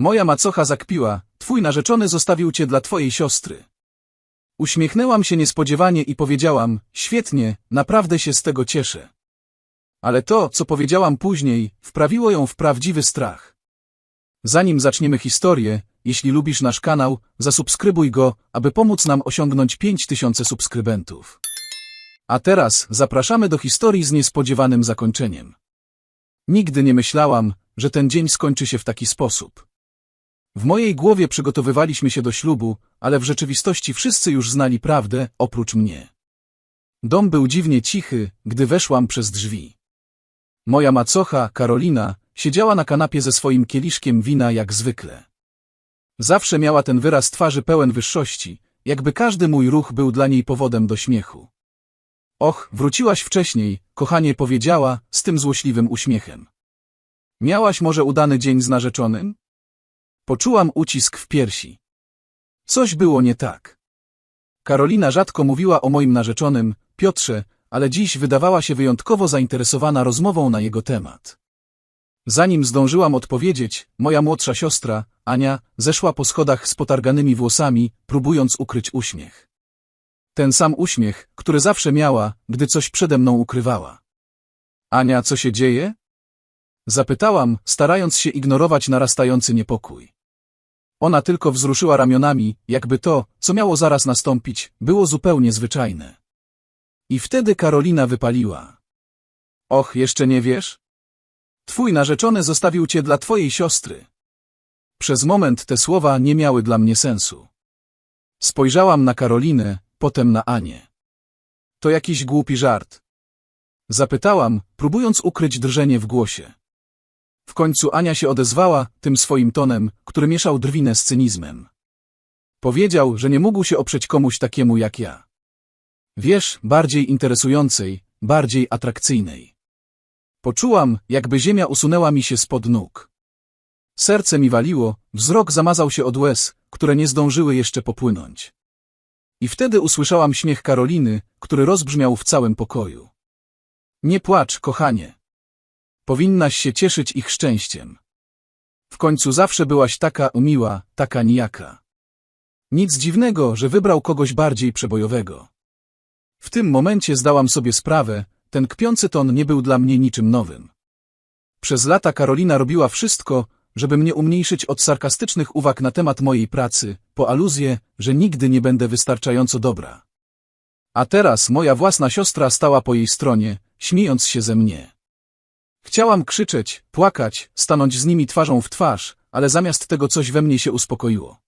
Moja macocha zakpiła, twój narzeczony zostawił cię dla twojej siostry. Uśmiechnęłam się niespodziewanie i powiedziałam, świetnie, naprawdę się z tego cieszę. Ale to, co powiedziałam później, wprawiło ją w prawdziwy strach. Zanim zaczniemy historię, jeśli lubisz nasz kanał, zasubskrybuj go, aby pomóc nam osiągnąć 5000 subskrybentów. A teraz zapraszamy do historii z niespodziewanym zakończeniem. Nigdy nie myślałam, że ten dzień skończy się w taki sposób. W mojej głowie przygotowywaliśmy się do ślubu, ale w rzeczywistości wszyscy już znali prawdę, oprócz mnie. Dom był dziwnie cichy, gdy weszłam przez drzwi. Moja macocha, Karolina, siedziała na kanapie ze swoim kieliszkiem wina jak zwykle. Zawsze miała ten wyraz twarzy pełen wyższości, jakby każdy mój ruch był dla niej powodem do śmiechu. Och, wróciłaś wcześniej, kochanie powiedziała, z tym złośliwym uśmiechem. Miałaś może udany dzień z narzeczonym? Poczułam ucisk w piersi. Coś było nie tak. Karolina rzadko mówiła o moim narzeczonym, Piotrze, ale dziś wydawała się wyjątkowo zainteresowana rozmową na jego temat. Zanim zdążyłam odpowiedzieć, moja młodsza siostra, Ania, zeszła po schodach z potarganymi włosami, próbując ukryć uśmiech. Ten sam uśmiech, który zawsze miała, gdy coś przede mną ukrywała. Ania, co się dzieje? Zapytałam, starając się ignorować narastający niepokój. Ona tylko wzruszyła ramionami, jakby to, co miało zaraz nastąpić, było zupełnie zwyczajne. I wtedy Karolina wypaliła. Och, jeszcze nie wiesz? Twój narzeczony zostawił cię dla twojej siostry. Przez moment te słowa nie miały dla mnie sensu. Spojrzałam na Karolinę, potem na Anię. To jakiś głupi żart. Zapytałam, próbując ukryć drżenie w głosie. W końcu Ania się odezwała, tym swoim tonem, który mieszał drwinę z cynizmem. Powiedział, że nie mógł się oprzeć komuś takiemu jak ja. Wiesz, bardziej interesującej, bardziej atrakcyjnej. Poczułam, jakby ziemia usunęła mi się spod nóg. Serce mi waliło, wzrok zamazał się od łez, które nie zdążyły jeszcze popłynąć. I wtedy usłyszałam śmiech Karoliny, który rozbrzmiał w całym pokoju. Nie płacz, kochanie. Powinnaś się cieszyć ich szczęściem. W końcu zawsze byłaś taka miła, taka nijaka. Nic dziwnego, że wybrał kogoś bardziej przebojowego. W tym momencie zdałam sobie sprawę, ten kpiący ton nie był dla mnie niczym nowym. Przez lata Karolina robiła wszystko, żeby mnie umniejszyć od sarkastycznych uwag na temat mojej pracy, po aluzję, że nigdy nie będę wystarczająco dobra. A teraz moja własna siostra stała po jej stronie, śmiejąc się ze mnie. Chciałam krzyczeć, płakać, stanąć z nimi twarzą w twarz, ale zamiast tego coś we mnie się uspokoiło.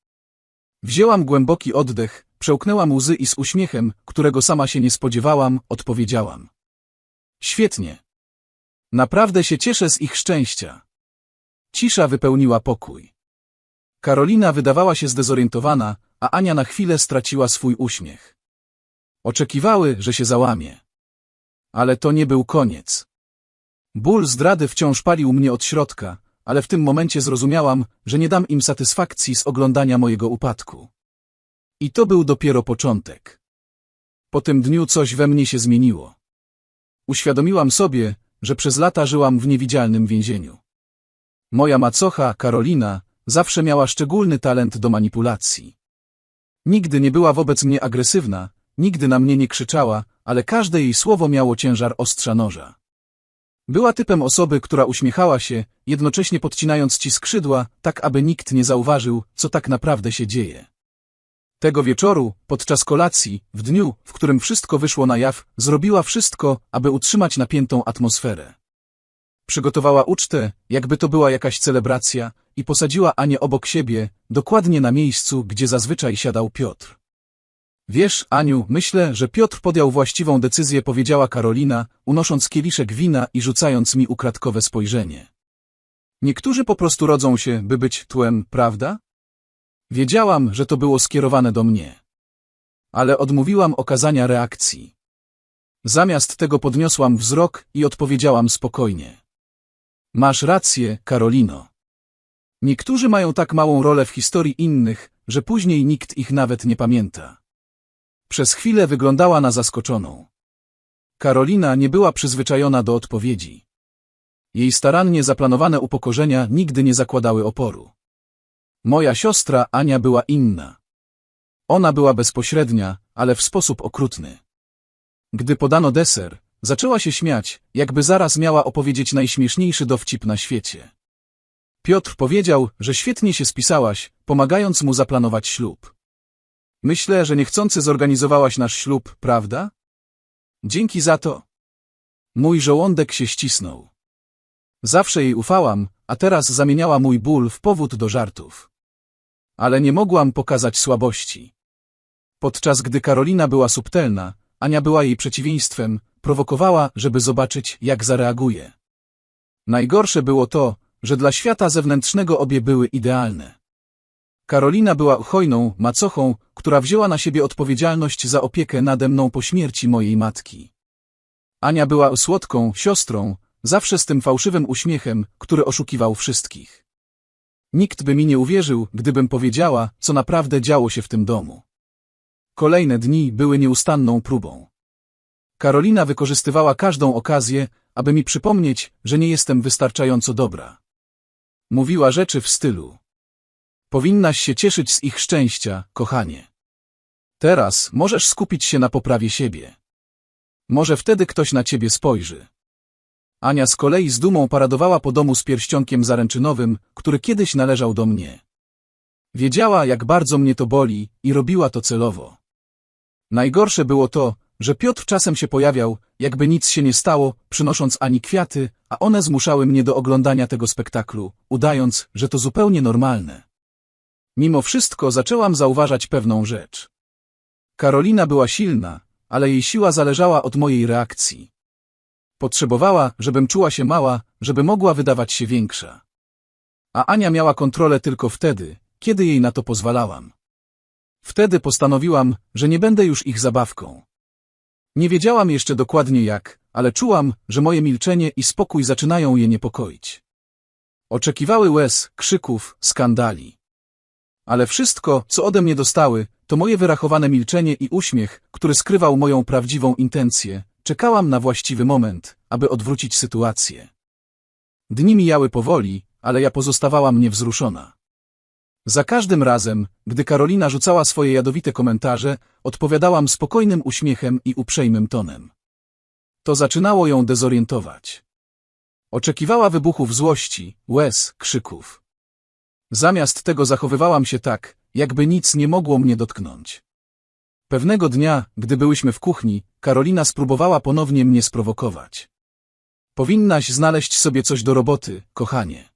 Wzięłam głęboki oddech, przełknęłam łzy i z uśmiechem, którego sama się nie spodziewałam, odpowiedziałam. Świetnie. Naprawdę się cieszę z ich szczęścia. Cisza wypełniła pokój. Karolina wydawała się zdezorientowana, a Ania na chwilę straciła swój uśmiech. Oczekiwały, że się załamie. Ale to nie był koniec. Ból zdrady wciąż palił mnie od środka, ale w tym momencie zrozumiałam, że nie dam im satysfakcji z oglądania mojego upadku. I to był dopiero początek. Po tym dniu coś we mnie się zmieniło. Uświadomiłam sobie, że przez lata żyłam w niewidzialnym więzieniu. Moja macocha, Karolina, zawsze miała szczególny talent do manipulacji. Nigdy nie była wobec mnie agresywna, nigdy na mnie nie krzyczała, ale każde jej słowo miało ciężar ostrza noża. Była typem osoby, która uśmiechała się, jednocześnie podcinając ci skrzydła, tak aby nikt nie zauważył, co tak naprawdę się dzieje. Tego wieczoru, podczas kolacji, w dniu, w którym wszystko wyszło na jaw, zrobiła wszystko, aby utrzymać napiętą atmosferę. Przygotowała ucztę, jakby to była jakaś celebracja, i posadziła Anię obok siebie, dokładnie na miejscu, gdzie zazwyczaj siadał Piotr. Wiesz, Aniu, myślę, że Piotr podjął właściwą decyzję, powiedziała Karolina, unosząc kieliszek wina i rzucając mi ukradkowe spojrzenie. Niektórzy po prostu rodzą się, by być tłem, prawda? Wiedziałam, że to było skierowane do mnie. Ale odmówiłam okazania reakcji. Zamiast tego podniosłam wzrok i odpowiedziałam spokojnie. Masz rację, Karolino. Niektórzy mają tak małą rolę w historii innych, że później nikt ich nawet nie pamięta. Przez chwilę wyglądała na zaskoczoną. Karolina nie była przyzwyczajona do odpowiedzi. Jej starannie zaplanowane upokorzenia nigdy nie zakładały oporu. Moja siostra Ania była inna. Ona była bezpośrednia, ale w sposób okrutny. Gdy podano deser, zaczęła się śmiać, jakby zaraz miała opowiedzieć najśmieszniejszy dowcip na świecie. Piotr powiedział, że świetnie się spisałaś, pomagając mu zaplanować ślub. Myślę, że niechcący zorganizowałaś nasz ślub, prawda? Dzięki za to. Mój żołądek się ścisnął. Zawsze jej ufałam, a teraz zamieniała mój ból w powód do żartów. Ale nie mogłam pokazać słabości. Podczas gdy Karolina była subtelna, Ania była jej przeciwieństwem, prowokowała, żeby zobaczyć, jak zareaguje. Najgorsze było to, że dla świata zewnętrznego obie były idealne. Karolina była hojną macochą, która wzięła na siebie odpowiedzialność za opiekę nade mną po śmierci mojej matki. Ania była słodką siostrą, zawsze z tym fałszywym uśmiechem, który oszukiwał wszystkich. Nikt by mi nie uwierzył, gdybym powiedziała, co naprawdę działo się w tym domu. Kolejne dni były nieustanną próbą. Karolina wykorzystywała każdą okazję, aby mi przypomnieć, że nie jestem wystarczająco dobra. Mówiła rzeczy w stylu. Powinnaś się cieszyć z ich szczęścia, kochanie. Teraz możesz skupić się na poprawie siebie. Może wtedy ktoś na ciebie spojrzy. Ania z kolei z dumą paradowała po domu z pierścionkiem zaręczynowym, który kiedyś należał do mnie. Wiedziała, jak bardzo mnie to boli i robiła to celowo. Najgorsze było to, że Piotr czasem się pojawiał, jakby nic się nie stało, przynosząc Ani kwiaty, a one zmuszały mnie do oglądania tego spektaklu, udając, że to zupełnie normalne. Mimo wszystko zaczęłam zauważać pewną rzecz. Karolina była silna, ale jej siła zależała od mojej reakcji. Potrzebowała, żebym czuła się mała, żeby mogła wydawać się większa. A Ania miała kontrolę tylko wtedy, kiedy jej na to pozwalałam. Wtedy postanowiłam, że nie będę już ich zabawką. Nie wiedziałam jeszcze dokładnie jak, ale czułam, że moje milczenie i spokój zaczynają je niepokoić. Oczekiwały łez, krzyków, skandali. Ale wszystko, co ode mnie dostały, to moje wyrachowane milczenie i uśmiech, który skrywał moją prawdziwą intencję. Czekałam na właściwy moment, aby odwrócić sytuację. Dni mijały powoli, ale ja pozostawałam niewzruszona. Za każdym razem, gdy Karolina rzucała swoje jadowite komentarze, odpowiadałam spokojnym uśmiechem i uprzejmym tonem. To zaczynało ją dezorientować. Oczekiwała wybuchów złości, łez, krzyków. Zamiast tego zachowywałam się tak, jakby nic nie mogło mnie dotknąć. Pewnego dnia, gdy byłyśmy w kuchni, Karolina spróbowała ponownie mnie sprowokować. Powinnaś znaleźć sobie coś do roboty, kochanie.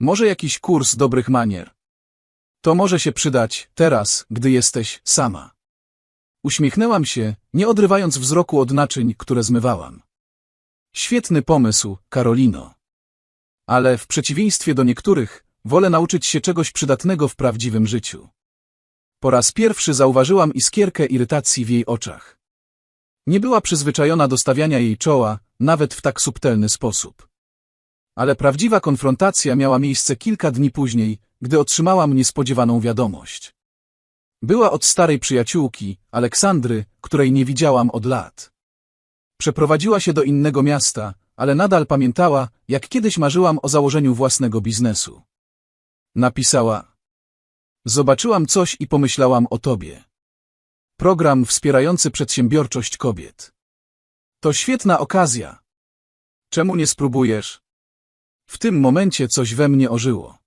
Może jakiś kurs dobrych manier. To może się przydać teraz, gdy jesteś sama. Uśmiechnęłam się, nie odrywając wzroku od naczyń, które zmywałam. Świetny pomysł, Karolino. Ale w przeciwieństwie do niektórych, wolę nauczyć się czegoś przydatnego w prawdziwym życiu. Po raz pierwszy zauważyłam iskierkę irytacji w jej oczach. Nie była przyzwyczajona do stawiania jej czoła, nawet w tak subtelny sposób. Ale prawdziwa konfrontacja miała miejsce kilka dni później, gdy otrzymałam niespodziewaną wiadomość. Była od starej przyjaciółki, Aleksandry, której nie widziałam od lat. Przeprowadziła się do innego miasta, ale nadal pamiętała, jak kiedyś marzyłam o założeniu własnego biznesu. Napisała. Zobaczyłam coś i pomyślałam o tobie. Program wspierający przedsiębiorczość kobiet. To świetna okazja. Czemu nie spróbujesz? W tym momencie coś we mnie ożyło.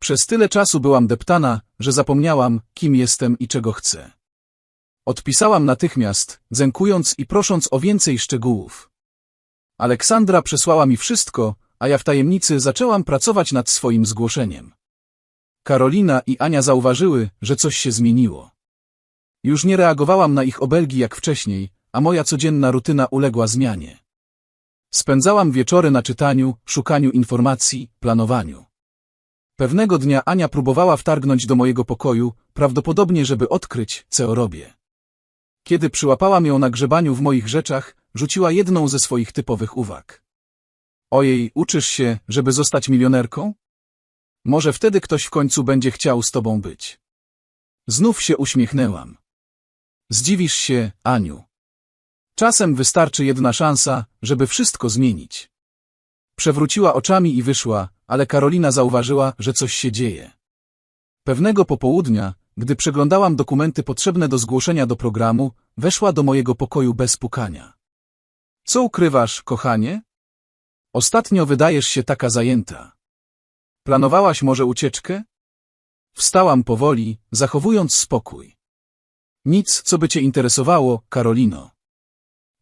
Przez tyle czasu byłam deptana, że zapomniałam, kim jestem i czego chcę. Odpisałam natychmiast, zękując i prosząc o więcej szczegółów. Aleksandra przesłała mi wszystko, a ja w tajemnicy zaczęłam pracować nad swoim zgłoszeniem. Karolina i Ania zauważyły, że coś się zmieniło. Już nie reagowałam na ich obelgi jak wcześniej, a moja codzienna rutyna uległa zmianie. Spędzałam wieczory na czytaniu, szukaniu informacji, planowaniu. Pewnego dnia Ania próbowała wtargnąć do mojego pokoju, prawdopodobnie żeby odkryć, co robię. Kiedy przyłapałam ją na grzebaniu w moich rzeczach, rzuciła jedną ze swoich typowych uwag. Ojej, uczysz się, żeby zostać milionerką? Może wtedy ktoś w końcu będzie chciał z tobą być. Znów się uśmiechnęłam. Zdziwisz się, Aniu. Czasem wystarczy jedna szansa, żeby wszystko zmienić. Przewróciła oczami i wyszła, ale Karolina zauważyła, że coś się dzieje. Pewnego popołudnia, gdy przeglądałam dokumenty potrzebne do zgłoszenia do programu, weszła do mojego pokoju bez pukania. Co ukrywasz, kochanie? Ostatnio wydajesz się taka zajęta. Planowałaś może ucieczkę? Wstałam powoli, zachowując spokój. Nic, co by cię interesowało, Karolino.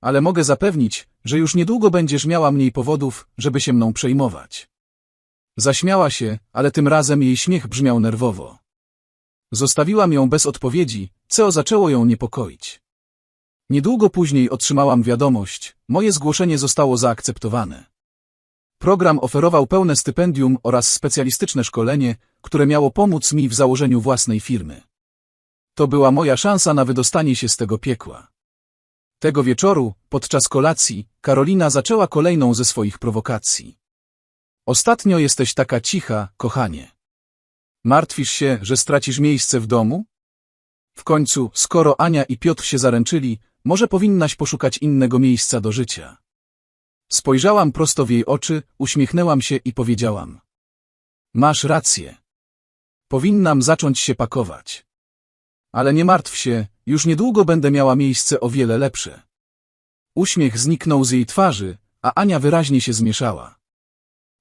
Ale mogę zapewnić, że już niedługo będziesz miała mniej powodów, żeby się mną przejmować. Zaśmiała się, ale tym razem jej śmiech brzmiał nerwowo. Zostawiłam ją bez odpowiedzi, co zaczęło ją niepokoić. Niedługo później otrzymałam wiadomość, moje zgłoszenie zostało zaakceptowane. Program oferował pełne stypendium oraz specjalistyczne szkolenie, które miało pomóc mi w założeniu własnej firmy. To była moja szansa na wydostanie się z tego piekła. Tego wieczoru, podczas kolacji, Karolina zaczęła kolejną ze swoich prowokacji. Ostatnio jesteś taka cicha, kochanie. Martwisz się, że stracisz miejsce w domu? W końcu, skoro Ania i Piotr się zaręczyli, może powinnaś poszukać innego miejsca do życia. Spojrzałam prosto w jej oczy, uśmiechnęłam się i powiedziałam. Masz rację. Powinnam zacząć się pakować. Ale nie martw się, już niedługo będę miała miejsce o wiele lepsze. Uśmiech zniknął z jej twarzy, a Ania wyraźnie się zmieszała.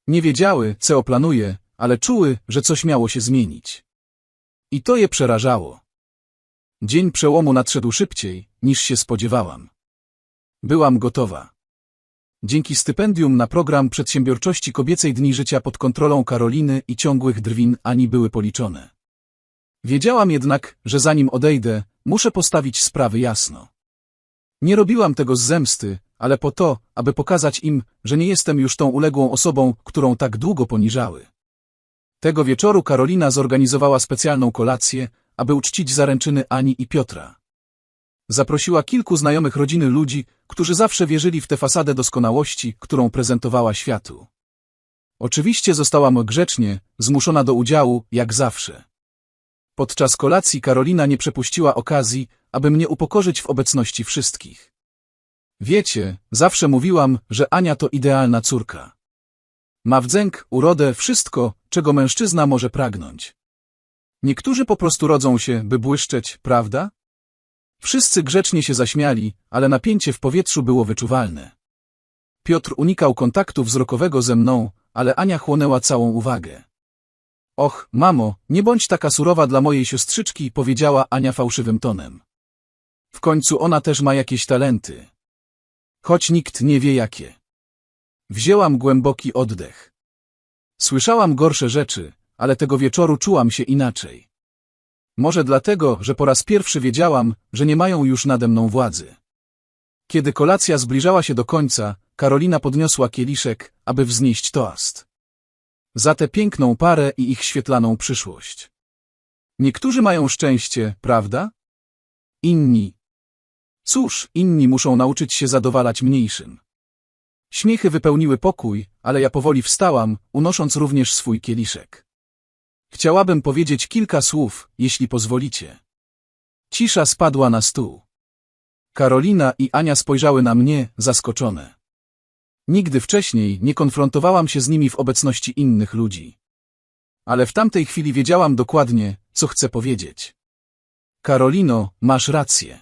Nie wiedziały, co planuje, ale czuły, że coś miało się zmienić. I to je przerażało. Dzień przełomu nadszedł szybciej, niż się spodziewałam. Byłam gotowa. Dzięki stypendium na program przedsiębiorczości kobiecej Dni Życia pod kontrolą Karoliny i ciągłych drwin ani były policzone. Wiedziałam jednak, że zanim odejdę, muszę postawić sprawy jasno. Nie robiłam tego z zemsty, ale po to, aby pokazać im, że nie jestem już tą uległą osobą, którą tak długo poniżały. Tego wieczoru Karolina zorganizowała specjalną kolację, aby uczcić zaręczyny Ani i Piotra. Zaprosiła kilku znajomych rodziny ludzi, którzy zawsze wierzyli w tę fasadę doskonałości, którą prezentowała światu. Oczywiście zostałam grzecznie, zmuszona do udziału, jak zawsze. Podczas kolacji Karolina nie przepuściła okazji, aby mnie upokorzyć w obecności wszystkich. Wiecie, zawsze mówiłam, że Ania to idealna córka. Ma wdzęk, urodę, wszystko, czego mężczyzna może pragnąć. Niektórzy po prostu rodzą się, by błyszczeć, prawda? Wszyscy grzecznie się zaśmiali, ale napięcie w powietrzu było wyczuwalne. Piotr unikał kontaktu wzrokowego ze mną, ale Ania chłonęła całą uwagę. Och, mamo, nie bądź taka surowa dla mojej siostrzyczki, powiedziała Ania fałszywym tonem. W końcu ona też ma jakieś talenty. Choć nikt nie wie jakie. Wzięłam głęboki oddech. Słyszałam gorsze rzeczy, ale tego wieczoru czułam się inaczej. Może dlatego, że po raz pierwszy wiedziałam, że nie mają już nade mną władzy. Kiedy kolacja zbliżała się do końca, Karolina podniosła kieliszek, aby wznieść toast. Za tę piękną parę i ich świetlaną przyszłość. Niektórzy mają szczęście, prawda? Inni. Cóż, inni muszą nauczyć się zadowalać mniejszym. Śmiechy wypełniły pokój, ale ja powoli wstałam, unosząc również swój kieliszek. Chciałabym powiedzieć kilka słów, jeśli pozwolicie. Cisza spadła na stół. Karolina i Ania spojrzały na mnie, zaskoczone. Nigdy wcześniej nie konfrontowałam się z nimi w obecności innych ludzi. Ale w tamtej chwili wiedziałam dokładnie, co chcę powiedzieć. Karolino, masz rację.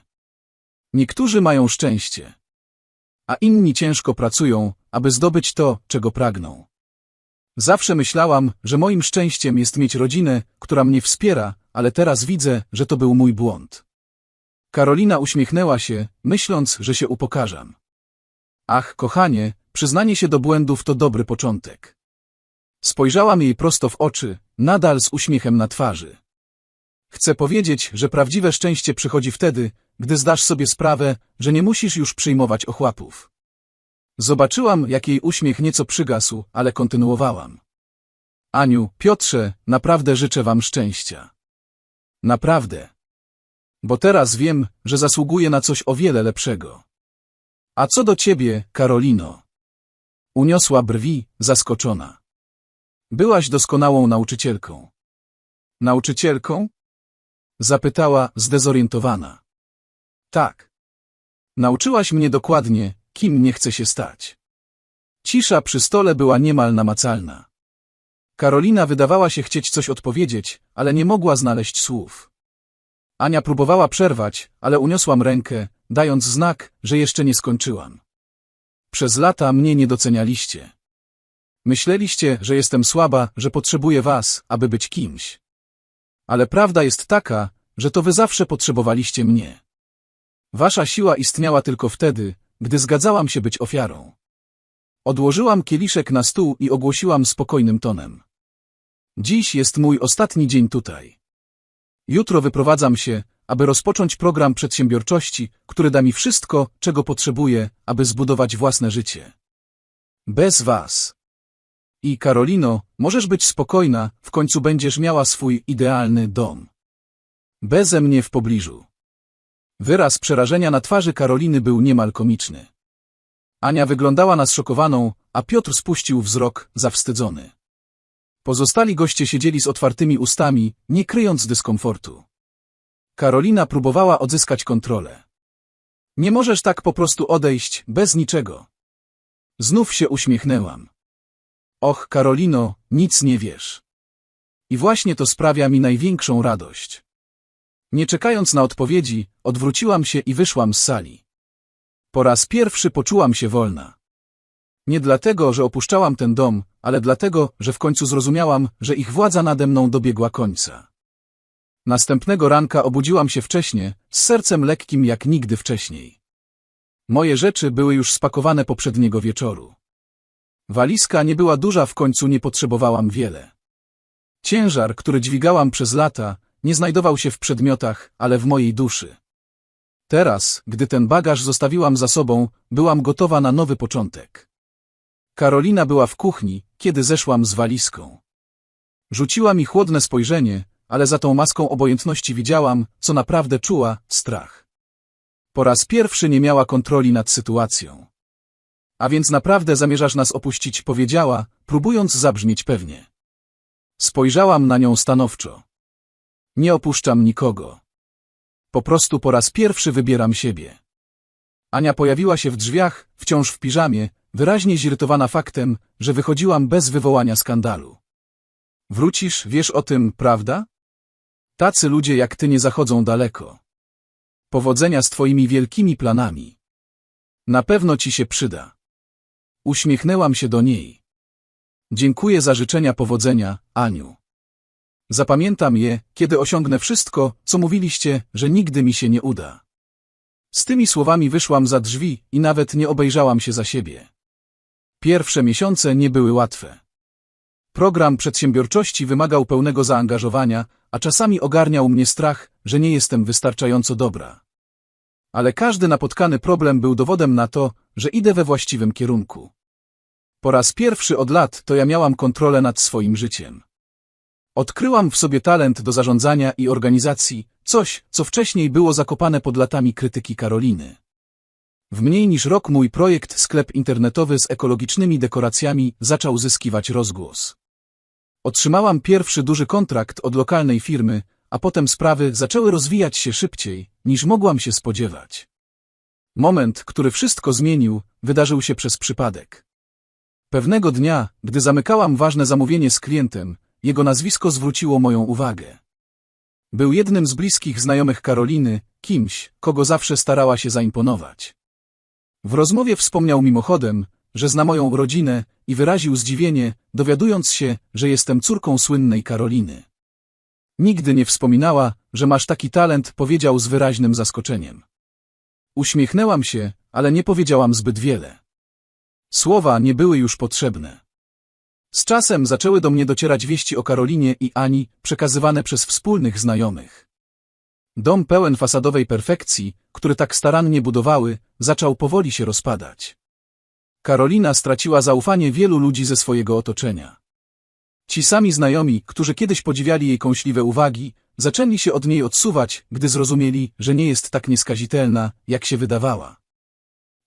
Niektórzy mają szczęście. A inni ciężko pracują, aby zdobyć to, czego pragną. Zawsze myślałam, że moim szczęściem jest mieć rodzinę, która mnie wspiera, ale teraz widzę, że to był mój błąd. Karolina uśmiechnęła się, myśląc, że się upokarzam. Ach, kochanie, przyznanie się do błędów to dobry początek. Spojrzałam jej prosto w oczy, nadal z uśmiechem na twarzy. Chcę powiedzieć, że prawdziwe szczęście przychodzi wtedy, gdy zdasz sobie sprawę, że nie musisz już przyjmować ochłapów. Zobaczyłam, jak jej uśmiech nieco przygasł, ale kontynuowałam. Aniu, Piotrze, naprawdę życzę wam szczęścia. Naprawdę. Bo teraz wiem, że zasługuję na coś o wiele lepszego. A co do ciebie, Karolino? Uniosła brwi, zaskoczona. Byłaś doskonałą nauczycielką. Nauczycielką? Zapytała, zdezorientowana. Tak. Nauczyłaś mnie dokładnie, kim nie chcę się stać. Cisza przy stole była niemal namacalna. Karolina wydawała się chcieć coś odpowiedzieć, ale nie mogła znaleźć słów. Ania próbowała przerwać, ale uniosłam rękę, dając znak, że jeszcze nie skończyłam. Przez lata mnie nie docenialiście. Myśleliście, że jestem słaba, że potrzebuję was, aby być kimś. Ale prawda jest taka, że to wy zawsze potrzebowaliście mnie. Wasza siła istniała tylko wtedy, gdy zgadzałam się być ofiarą. Odłożyłam kieliszek na stół i ogłosiłam spokojnym tonem. Dziś jest mój ostatni dzień tutaj. Jutro wyprowadzam się, aby rozpocząć program przedsiębiorczości, który da mi wszystko, czego potrzebuję, aby zbudować własne życie. Bez was. I Karolino, możesz być spokojna, w końcu będziesz miała swój idealny dom. Beze mnie w pobliżu. Wyraz przerażenia na twarzy Karoliny był niemal komiczny. Ania wyglądała na zszokowaną, a Piotr spuścił wzrok, zawstydzony. Pozostali goście siedzieli z otwartymi ustami, nie kryjąc dyskomfortu. Karolina próbowała odzyskać kontrolę. Nie możesz tak po prostu odejść, bez niczego. Znów się uśmiechnęłam. Och, Karolino, nic nie wiesz. I właśnie to sprawia mi największą radość. Nie czekając na odpowiedzi, odwróciłam się i wyszłam z sali. Po raz pierwszy poczułam się wolna. Nie dlatego, że opuszczałam ten dom, ale dlatego, że w końcu zrozumiałam, że ich władza nade mną dobiegła końca. Następnego ranka obudziłam się wcześnie, z sercem lekkim jak nigdy wcześniej. Moje rzeczy były już spakowane poprzedniego wieczoru. Walizka nie była duża, w końcu nie potrzebowałam wiele. Ciężar, który dźwigałam przez lata, nie znajdował się w przedmiotach, ale w mojej duszy. Teraz, gdy ten bagaż zostawiłam za sobą, byłam gotowa na nowy początek. Karolina była w kuchni, kiedy zeszłam z walizką. Rzuciła mi chłodne spojrzenie, ale za tą maską obojętności widziałam, co naprawdę czuła, strach. Po raz pierwszy nie miała kontroli nad sytuacją. A więc naprawdę zamierzasz nas opuścić, powiedziała, próbując zabrzmieć pewnie. Spojrzałam na nią stanowczo. Nie opuszczam nikogo. Po prostu po raz pierwszy wybieram siebie. Ania pojawiła się w drzwiach, wciąż w piżamie, wyraźnie zirytowana faktem, że wychodziłam bez wywołania skandalu. Wrócisz, wiesz o tym, prawda? Tacy ludzie jak ty nie zachodzą daleko. Powodzenia z twoimi wielkimi planami. Na pewno ci się przyda. Uśmiechnęłam się do niej. Dziękuję za życzenia powodzenia, Aniu. Zapamiętam je, kiedy osiągnę wszystko, co mówiliście, że nigdy mi się nie uda. Z tymi słowami wyszłam za drzwi i nawet nie obejrzałam się za siebie. Pierwsze miesiące nie były łatwe. Program przedsiębiorczości wymagał pełnego zaangażowania, a czasami ogarniał mnie strach, że nie jestem wystarczająco dobra. Ale każdy napotkany problem był dowodem na to, że idę we właściwym kierunku. Po raz pierwszy od lat to ja miałam kontrolę nad swoim życiem. Odkryłam w sobie talent do zarządzania i organizacji, coś, co wcześniej było zakopane pod latami krytyki Karoliny. W mniej niż rok mój projekt sklep internetowy z ekologicznymi dekoracjami zaczął zyskiwać rozgłos. Otrzymałam pierwszy duży kontrakt od lokalnej firmy, a potem sprawy zaczęły rozwijać się szybciej, niż mogłam się spodziewać. Moment, który wszystko zmienił, wydarzył się przez przypadek. Pewnego dnia, gdy zamykałam ważne zamówienie z klientem, jego nazwisko zwróciło moją uwagę. Był jednym z bliskich znajomych Karoliny, kimś, kogo zawsze starała się zaimponować. W rozmowie wspomniał mimochodem, że zna moją rodzinę i wyraził zdziwienie, dowiadując się, że jestem córką słynnej Karoliny. Nigdy nie wspominała, że masz taki talent, powiedział z wyraźnym zaskoczeniem. Uśmiechnęłam się, ale nie powiedziałam zbyt wiele. Słowa nie były już potrzebne. Z czasem zaczęły do mnie docierać wieści o Karolinie i Ani, przekazywane przez wspólnych znajomych. Dom pełen fasadowej perfekcji, który tak starannie budowały, zaczął powoli się rozpadać. Karolina straciła zaufanie wielu ludzi ze swojego otoczenia. Ci sami znajomi, którzy kiedyś podziwiali jej kąśliwe uwagi, zaczęli się od niej odsuwać, gdy zrozumieli, że nie jest tak nieskazitelna, jak się wydawała.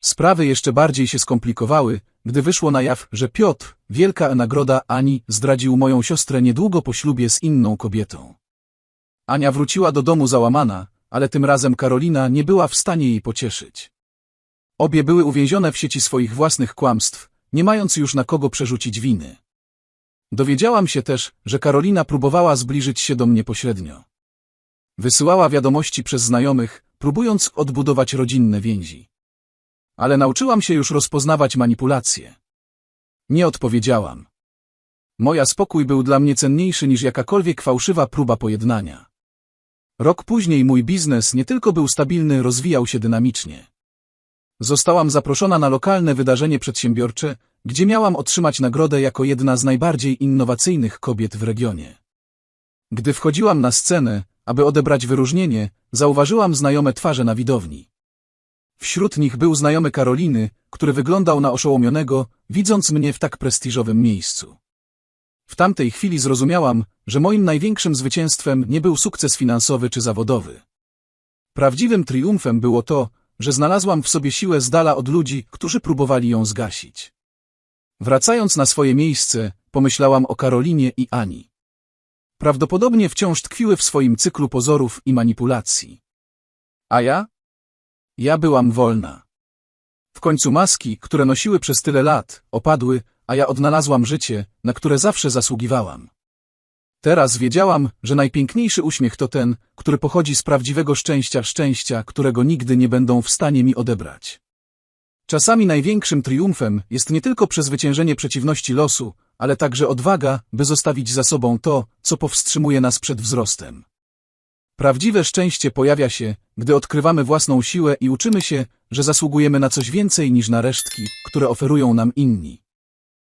Sprawy jeszcze bardziej się skomplikowały, gdy wyszło na jaw, że Piotr, wielka nagroda Ani, zdradził moją siostrę niedługo po ślubie z inną kobietą. Ania wróciła do domu załamana, ale tym razem Karolina nie była w stanie jej pocieszyć. Obie były uwięzione w sieci swoich własnych kłamstw, nie mając już na kogo przerzucić winy. Dowiedziałam się też, że Karolina próbowała zbliżyć się do mnie pośrednio. Wysyłała wiadomości przez znajomych, próbując odbudować rodzinne więzi. Ale nauczyłam się już rozpoznawać manipulacje. Nie odpowiedziałam. Moja spokój był dla mnie cenniejszy niż jakakolwiek fałszywa próba pojednania. Rok później mój biznes nie tylko był stabilny, rozwijał się dynamicznie. Zostałam zaproszona na lokalne wydarzenie przedsiębiorcze, gdzie miałam otrzymać nagrodę jako jedna z najbardziej innowacyjnych kobiet w regionie. Gdy wchodziłam na scenę, aby odebrać wyróżnienie, zauważyłam znajome twarze na widowni. Wśród nich był znajomy Karoliny, który wyglądał na oszołomionego, widząc mnie w tak prestiżowym miejscu. W tamtej chwili zrozumiałam, że moim największym zwycięstwem nie był sukces finansowy czy zawodowy. Prawdziwym triumfem było to, że znalazłam w sobie siłę z dala od ludzi, którzy próbowali ją zgasić. Wracając na swoje miejsce, pomyślałam o Karolinie i Ani. Prawdopodobnie wciąż tkwiły w swoim cyklu pozorów i manipulacji. A ja? Ja byłam wolna. W końcu maski, które nosiły przez tyle lat, opadły, a ja odnalazłam życie, na które zawsze zasługiwałam. Teraz wiedziałam, że najpiękniejszy uśmiech to ten, który pochodzi z prawdziwego szczęścia, szczęścia, którego nigdy nie będą w stanie mi odebrać. Czasami największym triumfem jest nie tylko przezwyciężenie przeciwności losu, ale także odwaga, by zostawić za sobą to, co powstrzymuje nas przed wzrostem. Prawdziwe szczęście pojawia się, gdy odkrywamy własną siłę i uczymy się, że zasługujemy na coś więcej niż na resztki, które oferują nam inni.